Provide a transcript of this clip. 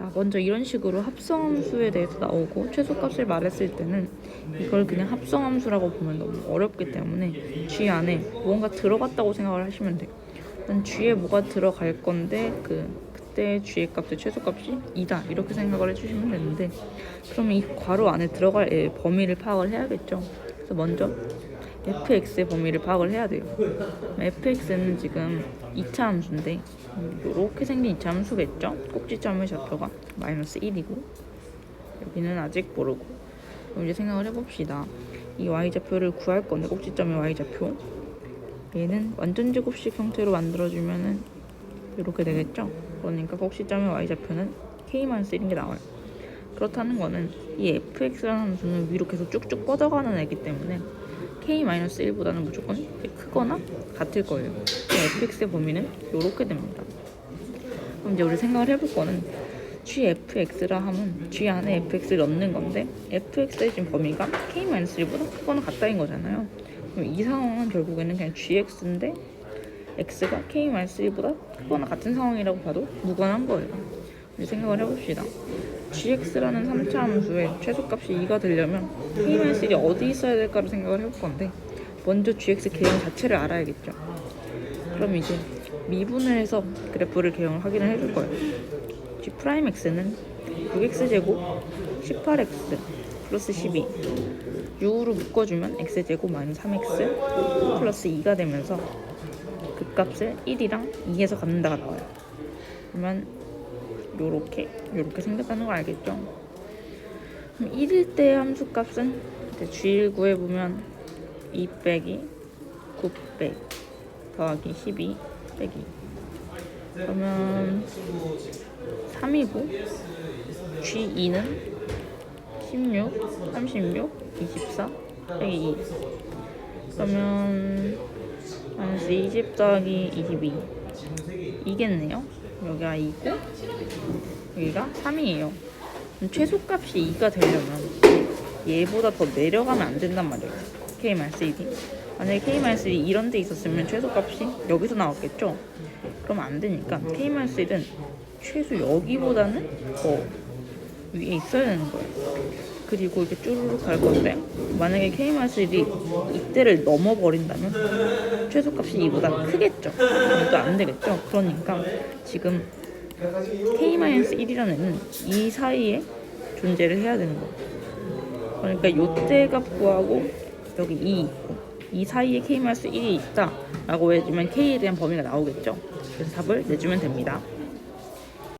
자, 먼저 이런 식으로 합성함수에 대해서 나오고 최소값을 말했을 때는 이걸 그냥 합성함수라고 보면 너무 어렵기 때문에 G 안에 뭔가 들어갔다고 생각을 하시면 돼요. G에 뭐가 들어갈 건데 그 그때 G의 값의 최소값이 2다 이렇게 생각을 해주시면 되는데 그러면 이 괄호 안에 들어갈 애 범위를 파악을 해야겠죠. 그래서 먼저 fx의 범위를 파악을 해야 돼요. fx는 지금 2차 함수인데 이렇게 생긴 2차 함수겠죠? 꼭지점의 좌표가 마이너스 1이고 여기는 아직 모르고 그럼 이제 생각을 해봅시다. 이 y좌표를 구할 건데 꼭지점의 y좌표 얘는 완전 제곱식 형태로 만들어주면은 이렇게 되겠죠? 그러니까 꼭지점의 y좌표는 k-1인 게 나와요. 그렇다는 거는 이 fx라는 함수는 위로 계속 쭉쭉 뻗어가는 애기 때문에 k-1보다는 무조건 크거나 같을 거예요. fx의 범위는 이렇게 됩니다. 그럼 이제 우리 생각을 해볼 거는 gfx라 하면 g 안에 fx를 넣는 건데 fx의 지금 범위가 k-1보다 크거나 같다인 거잖아요. 그럼 이 상황은 결국에는 그냥 gx인데 x가 k-1보다 크거나 같은 상황이라고 봐도 무관한 거예요. 생각을 해봅시다. gx라는 3차 함수의 최소값이 2가 되려면 k-1이 어디 있어야 될까를 생각을 해볼 건데 먼저 gx 개형 자체를 알아야겠죠. 그럼 이제 미분을 해서 그래프를 개형을 확인을 해줄 거예요. g 프라임 x는 6x 제곱 18x 플러스 12 6으로 묶어주면 x 제곱 마이너스 3x 플러스 2가 되면서 그 값을 1이랑 2에서 갖는다가 나와요. 그러면 요렇게 요렇게 생겼다는 걸 알겠죠? 그럼 1일 때 함수 값은? 이제 G1 구해보면 2 빼기 9 빼기 더하기 12 빼기. 그러면 3이고 G2는 16, 36, 24 빼기 2 그러면 마이너스 20 더하기 22 이겠네요? 여기가 2고 여기가 3이에요. 그럼 최소값이 2가 되려면 얘보다 더 내려가면 안 된단 말이에요. K-1이 만약에 K-1이 이런 데 있었으면 최소값이 여기서 나왔겠죠? 그럼 안 되니까 K-1은 최소 여기보다는 더 위에 있어야 되는 거예요. 그리고 이렇게 쭈루룩 갈 건데 만약에 K-1이 이때를 넘어버린다면 최소값이 이보다 크겠죠. 또안 되겠죠? 그러니까 지금 K-1이라는 애는 이 사이에 존재를 해야 되는 거예요 그러니까 요때 값 구하고 여기 2 있고 이 사이에 K-1이 있다 라고 해주면 K에 대한 범위가 나오겠죠. 그래서 답을 내주면 됩니다